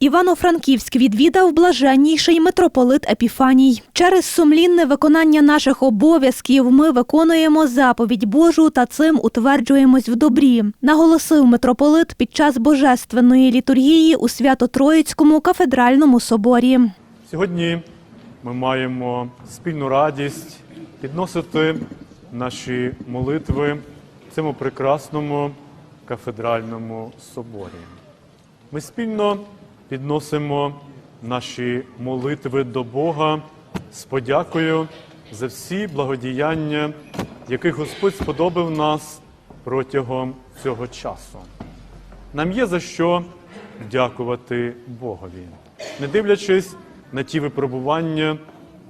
Івано-Франківськ відвідав блаженніший митрополит Епіфаній. Через сумлінне виконання наших обов'язків ми виконуємо заповідь Божу та цим утверджуємось в добрі, наголосив митрополит під час божественної літургії у Свято-Троїцькому кафедральному соборі. Сьогодні ми маємо спільну радість підносити наші молитви в цьому прекрасному кафедральному соборі. Ми спільно підносимо наші молитви до Бога з подякою за всі благодіяння, яких Господь сподобав нас протягом цього часу. Нам є за що дякувати Богові, не дивлячись на ті випробування,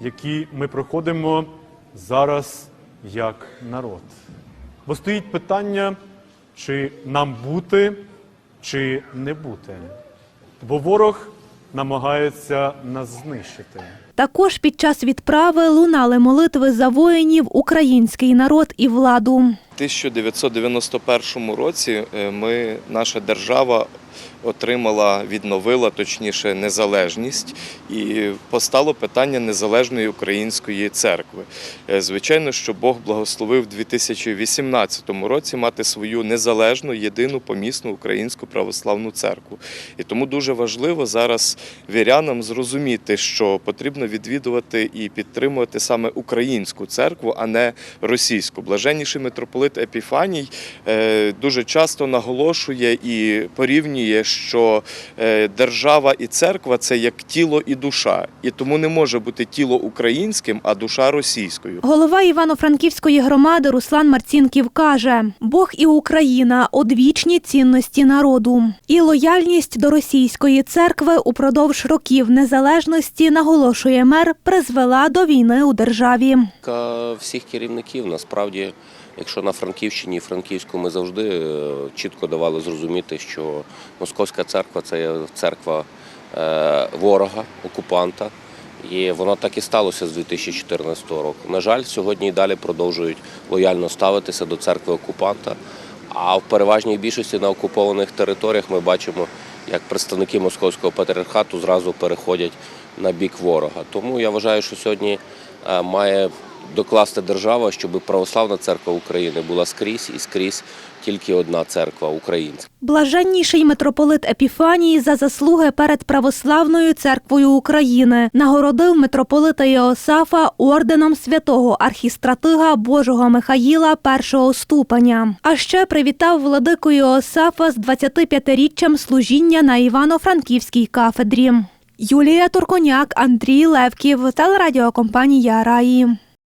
які ми проходимо зараз як народ. Бо стоїть питання, чи нам бути, чи не бути. Бо ворог намагається нас знищити. Також під час відправи лунали молитви за воїнів, український народ і владу. 1991 році е, ми, наша держава отримала, відновила точніше незалежність і постало питання незалежної української церкви. Е, Звичайно, що Бог благословив у 2018 році мати свою незалежну єдину помісну українську православну церкву. І тому дуже важливо зараз вірянам зрозуміти, що потрібно відвідувати і підтримувати саме українську церкву, а не російську. Блаженніший митрополит Епіфаній е, дуже часто наголошує і порівнює, що е, держава і церква це як тіло і душа, і тому не може бути тіло українським, а душа російською. Голова Івано-Франківської громади Руслан Марцінків каже: Бог і Україна одвічні цінності народу. І лояльність до російської церкви упродовж років незалежності, наголошує мер, призвела до війни у державі. Всіх керівників насправді, якщо на Франківщині і Франківську ми завжди е, чітко давали зрозуміти, що Московська церква це церква е, ворога, окупанта. І воно так і сталося з 2014 року. На жаль, сьогодні і далі продовжують лояльно ставитися до церкви окупанта. А в переважній більшості на окупованих територіях ми бачимо, як представники московського патріархату зразу переходять на бік ворога. Тому я вважаю, що сьогодні е, має докласти держава, щоб православна церква України була скрізь і скрізь тільки одна церква українська. Блаженніший митрополит Епіфаній за заслуги перед Православною церквою України нагородив митрополита Йосафа орденом святого архістратига Божого Михаїла першого ступеня. А ще привітав владику Йосафа з 25-річчям служіння на Івано-Франківській кафедрі. Юлія Турконяк, Андрій Левків, телерадіокомпанія Раї.